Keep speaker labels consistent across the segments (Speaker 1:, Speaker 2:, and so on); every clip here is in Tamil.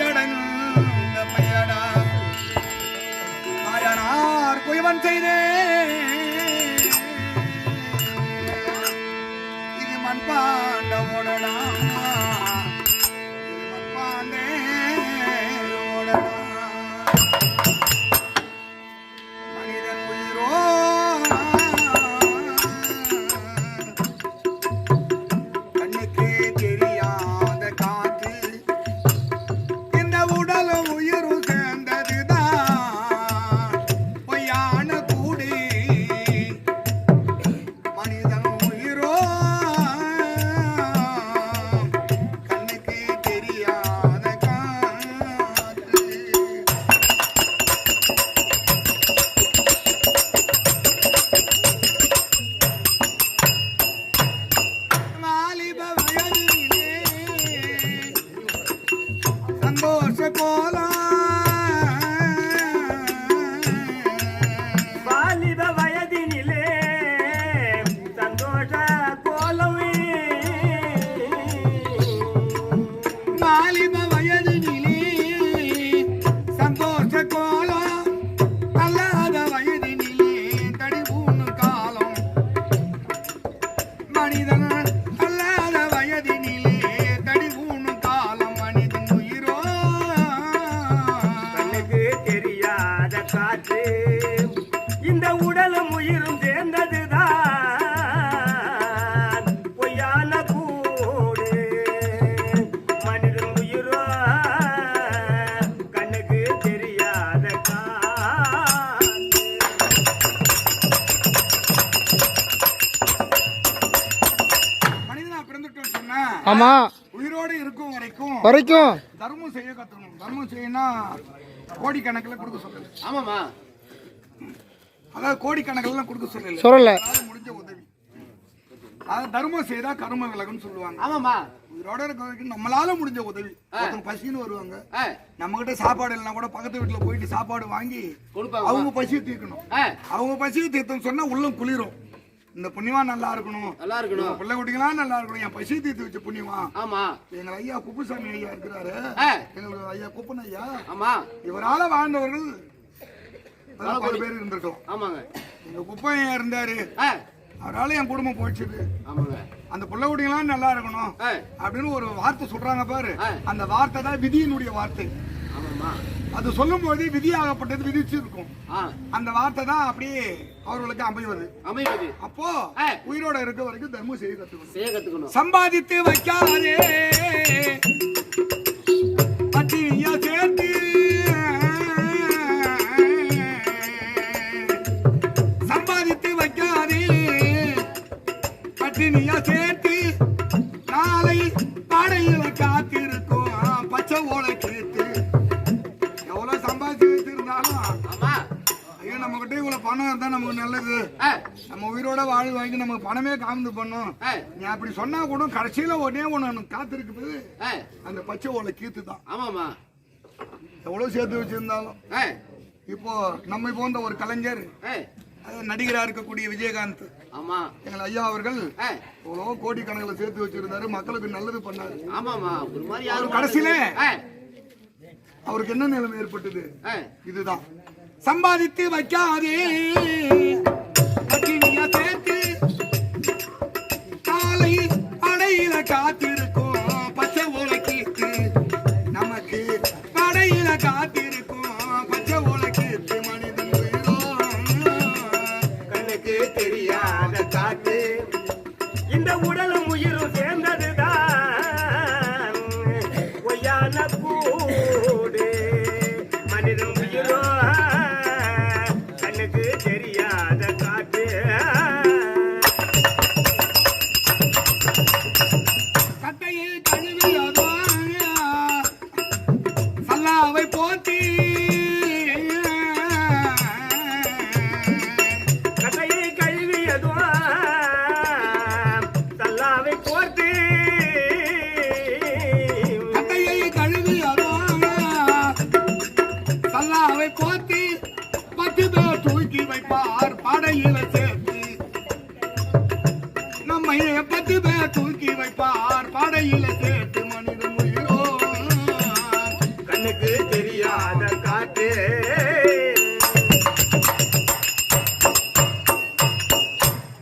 Speaker 1: தடந்த ஆயனார் குயவன் செய்தே. இது மண்பா
Speaker 2: ஆமா.
Speaker 1: உயிரோடு இருக்கும் வரைக்கும்
Speaker 2: வரைக்கும்.
Speaker 1: தர்மம் செய்ய கத்துக்கணும். தர்மம் செய்யணும் கோடிக்கணக்கில் கொடுக்க சொல்லல.
Speaker 3: ஆமாமா
Speaker 1: அதாவது கோடிக்கணக்கில் கொடுக்க சொல்லல.
Speaker 2: சொல்லல.
Speaker 1: முடிஞ்ச உதவி. அதாவது தர்மம் செய்தா கரும விலகுன்னு சொல்லுவாங்க.
Speaker 3: ஆமாமா
Speaker 1: உயிரோட இருக்க வரைக்கும் நம்மளால முடிஞ்ச உதவி. ஒருத்தங்க பசின்னு வருவாங்க. நம்ம கிட்ட சாப்பாடு இல்லைனா கூட பக்கத்து வீட்டுல போயிட்டு சாப்பாடு வாங்கி. அவங்க பசியை தீர்க்கணும். அவங்க பசியை தீர்த்தம் சொன்னா உள்ளம் குளிரும். இந்த புண்ணியமா நல்லா இருக்கணும்.
Speaker 3: நல்லா இருக்கணும்.
Speaker 1: பிள்ளை குட்டிங்களா நல்லா இருக்கணும். என் பசியை தீர்த்து வச்ச புண்ணியமா?
Speaker 3: ஆமா.
Speaker 1: எங்க ஐயா குப்புசாமி ஐயா இருக்கிறாரு. எங்களுக்கு ஐயா குப்பன் ஐயா.
Speaker 3: ஆமா.
Speaker 1: இவரால வாழ்ந்தவர்கள் பல பேர் இருந்திருக்கலாம்.
Speaker 3: ஆமாங்க.
Speaker 1: எங்க குப்பையா இருந்தாரு. அவரால என் குடும்பம் போயிடுச்சு அந்த புள்ள குட்டிங்களாம் நல்லா இருக்கணும். அப்படின்னு ஒரு வார்த்தை சொல்றாங்க பாரு. அந்த வார்த்தை தான் விதியினுடைய வார்த்தை.
Speaker 3: ஆமாமா
Speaker 1: அது சொல்லும் போது விதியாகப்பட்டது விதிச்சு இருக்கும்
Speaker 3: ஆ.
Speaker 1: அந்த வார்த்தை தான் அப்படியே அவர்களுக்கு அமைவது.
Speaker 3: அமைவது.
Speaker 1: அப்போ உயிரோட இருக்க வரைக்கும் தர்மம் செய்ய கத்துக்கணும்.
Speaker 3: செய்ய கத்துக்கணும்.
Speaker 1: சம்பாதித்து வைக்காதே. இருந்தா நமக்கு நல்லது. நம்ம உயிரோட வாழ் வாங்கி நமக்கு பணமே காமிந்து பண்ணும். நீ அப்படி சொன்னா கூட கடைசியில ஒன்னே ஒண்ணு காத்திருக்குது அந்த பச்சை ஓலை கீத்து தான்
Speaker 3: ஆமாமா
Speaker 1: எவ்வளவு சேர்த்து வச்சிருந்தாலும். இப்போ நம்மை போன்ற ஒரு கலைஞர் அது நடிகரா இருக்கக்கூடிய விஜயகாந்த்.
Speaker 3: ஆமா.
Speaker 1: எங்கள் ஐயா அவர்கள் எவ்வளவோ கோடிக்கணக்கில் சேர்த்து வச்சிருந்தாரு. மக்களுக்கு நல்லது பண்ணாரு.
Speaker 3: ஆமாமா ஒரு மாதிரி
Speaker 1: கடைசியில அவருக்கு என்ன நிலைமை ஏற்பட்டது? இதுதான். சம்பாதித்து வைக்காதே. சல்லாவை போத்தி.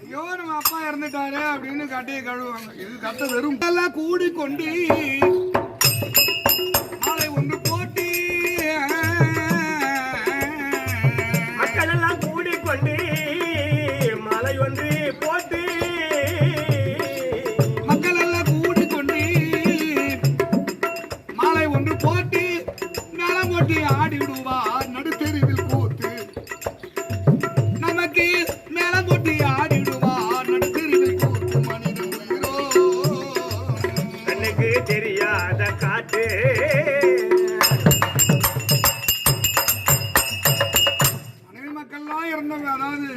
Speaker 3: ஐயோ நம்ம அப்பா
Speaker 1: இறந்துட்டாரு அப்படின்னு கட்டையை கழுவுவாங்க. இது கட்ட வெறும் கூடி கொண்டு
Speaker 3: காட்டு.
Speaker 1: மனைவி மக்கள்லாம் இறந்தவங்க அதாவது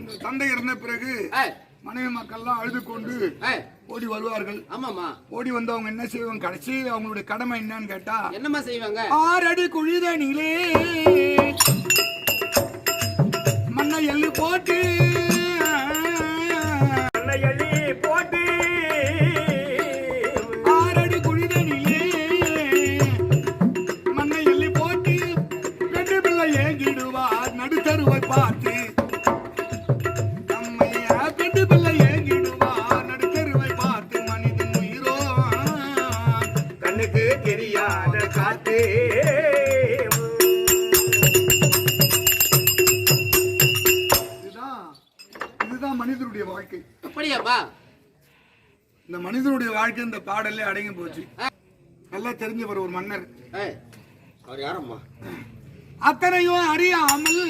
Speaker 1: இந்த தந்தை இறந்த பிறகு மனைவி மக்கள்லாம் அழுது கொண்டு ஓடி வருவார்கள்.
Speaker 2: ஆமாமா
Speaker 1: ஓடி வந்து அவங்க என்ன செய்வாங்க? கடைசி அவங்களுடைய கடமை என்னன்னு கேட்டா
Speaker 2: என்னம்மா செய்வாங்க?
Speaker 1: ஆறடி குழிதனிலே மண்ணை எள்ளு போட்டு மனிதனுடைய வாழ்க்கை.
Speaker 2: அப்படியாப்பா?
Speaker 1: இந்த மனிதனுடைய வாழ்க்கை இந்த பாடல்ல அடங்கி போச்சு. நல்லா தெரிஞ்சவர் ஒரு மன்னர்.
Speaker 2: அவர் யாரம்மா?
Speaker 1: அத்தனையும் அறியாமல்